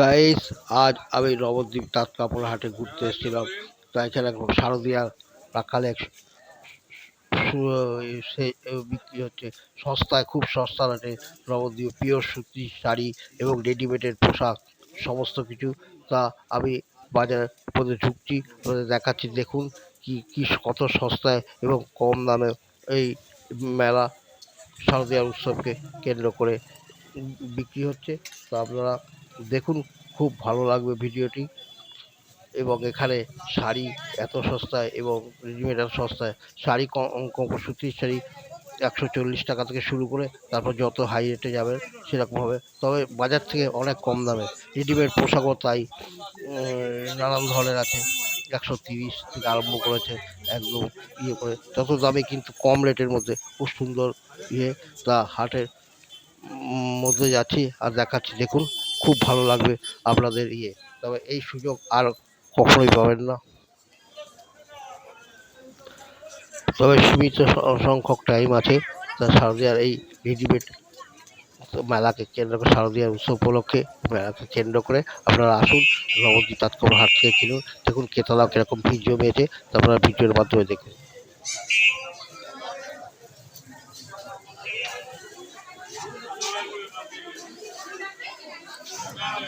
Guys আজ আমি নবদ্বীপ তাঁত কাপড় হাটে ঘুরতে এসেছিলাম। তো এখানে শারদীয়া রাখালে সে বিক্রি হচ্ছে সস্তায়, খুব সস্তা রেটে নবদ্বীপ পিওর সুতির শাড়ি এবং রেডিমেডের পোশাক, সমস্ত কিছু। তা আমি বাজারের মধ্যে ঢুকছি দেখাচ্ছি, দেখুন কি কি কত সস্তায় এবং কম দামে এই মেলা শারদীয়া উৎসবকে কেন্দ্র করে বিক্রি হচ্ছে। তো আপনারা দেখুন, খুব ভালো লাগবে ভিডিওটি। এবং এখানে শাড়ি এত সস্তায় এবং রেডিমেড এত সস্তায়, শাড়ি কম সুতির শাড়ি একশো চল্লিশ টাকা থেকে শুরু করে তারপর যত হাই রেটে যাবে সেরকম হবে তবে বাজার থেকে অনেক কম দামে। রেডিমেড পোশাকও তাই নানান ধরনের আছে। একশো তিরিশ থেকে আরম্ভ করেছে, একদম ইয়ে করে। যত দামে কিন্তু কম রেটের মধ্যে, খুব সুন্দর ইয়ে তা হাটের মধ্যে যাচ্ছি আর দেখাচ্ছি। দেখুন খুব ভালো লাগবে আপনাদের ইয়ে। তবে এই সুযোগ আর কখনোই পাবেন না। তবে সীমিত সংখ্যক টাইম আছে তা শারদীয়ার এই রেডিমেড মেলাকে কেন্দ্র করে শারদীয়ার উৎসব উপলক্ষে মেলাকে কেন্দ্র করে আপনারা আসুন নবদ্বীপ তাৎকর হাট থেকে কিনুন। দেখুন ক্রেতারাও কীরকম ভিড় জমিয়েছে তা আপনারা ভিডিওর মাধ্যমে দেখুন।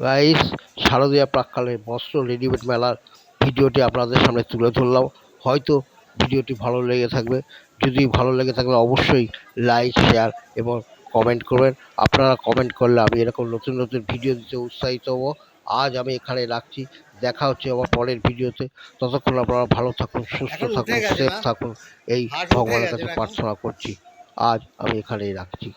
গাইস শারদীয়া প্রাককালে বস্ত্র রেডিমেড মেলার ভিডিওটি আপনাদের সামনে তুলে ধরলাম। হয়তো ভিডিওটি ভালো লেগে থাকবে। যদি ভালো লেগে থাকলে অবশ্যই লাইক শেয়ার এবং কমেন্ট করবেন। আপনারা কমেন্ট করলে আমি এরকম নতুন নতুন ভিডিও দিতে উৎসাহিত হব। আজ আমি এখানে রাখছি। দেখা হচ্ছে আমার পরের ভিডিওতে। ততক্ষণ আপনারা ভালো থাকুন সুস্থ থাকুন সেফ থাকুন। এই ভগবানের কাছে প্রার্থনা করছি। আজ আমি এখানেই রাখছি।